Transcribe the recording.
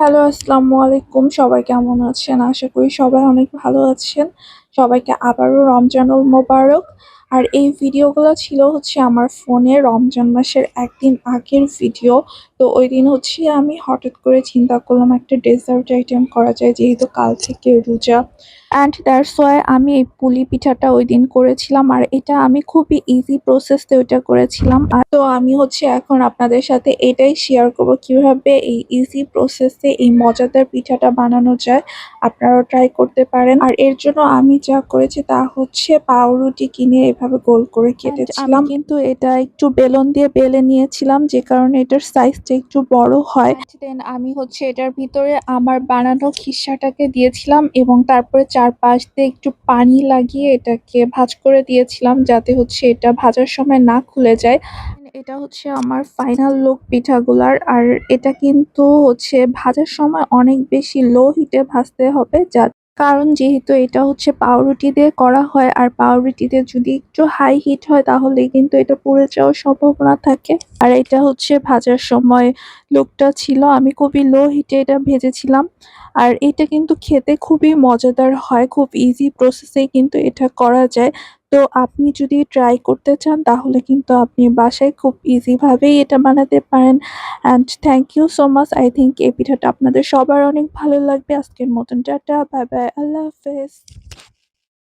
Hello, আসসালামু আলাইকুম। সবাই কেমন আছেন? আশা করি সবাই অনেক ভালো আছেন। সবাইকে আবারও রমজানুল মোবারক। আর এই ভিডিওগুলো ছিল হচ্ছে আমার ফোনে রমজান মাসের একদিন আগের ভিডিও। তো ওই দিন হচ্ছে আমি হঠাৎ করে চিন্তা করলাম একটা ডেজার্ট আইটেম করা যায়, যেহেতু কাল থেকে রোজা। অ্যান্ড দ্যাটস ওয়াই আমি এই পুলি পিঠাটা ওই দিন করেছিলাম। আর এটা আমি খুবই ইজি প্রসেসে ওইটা করেছিলাম। আর তো আমি হচ্ছে এখন আপনাদের সাথে এটাই শেয়ার করব, কীভাবে এই ইজি প্রসেসে এই মজাদার পিঠাটা বানানো যায়। আপনারাও ট্রাই করতে পারেন। আর এর জন্য আমি যা করেছি তা হচ্ছে পাউরুটি কিনে এভাবে গোল করে কেটেছিলাম। কিন্তু এটা একটু বেলন দিয়ে বেলে নিয়েছিলাম যে কারণে এটার সাইজটা একটু বড় হয়। দেন আমি হচ্ছে এটার ভিতরে আমার বানানো খিসাটাকে দিয়েছিলাম এবং তারপরে চারপাশ দিয়ে একটু পানি লাগিয়ে এটাকে ভাজ করে দিয়েছিলাম যাতে হচ্ছে এটা ভাজার সময় না খুলে যায়। এটা হচ্ছে আমার ফাইনাল লুক পিঠাগুলার। আর এটা কিন্তু হচ্ছে ভাজার সময় অনেক বেশি লো হিটে ভাজতে হবে যা কারণ যেহেতু এটা হচ্ছে পাউরুটি দিয়ে করা হয়, আর পাউরুটিতে যদি একটু হাই হিট হয় তাহলে কিন্তু এটা পুড়ে যাওয়ার সম্ভাবনা থাকে। আর এটা হচ্ছে ভাজার সময় লোকটা ছিল, আমি খুবই লো হিটে এটা ভেজেছিলাম। আর এটা কিন্তু খেতে খুবই মজাদার হয়, খুব ইজি প্রসেসে কিন্তু এটা করা যায়। তো আপনি যদি ট্রাই করতে চান, তাহলে কিন্তু আপনি বাসায় খুব ইজিভাবেই এটা বানাতে পারেন। And thank you so much I think এই পিঠাটা আপনাদের সবার অনেক ভালো লাগবে। আজকের মতন টাটা বাই বাই আল্লাহ হাফেজ।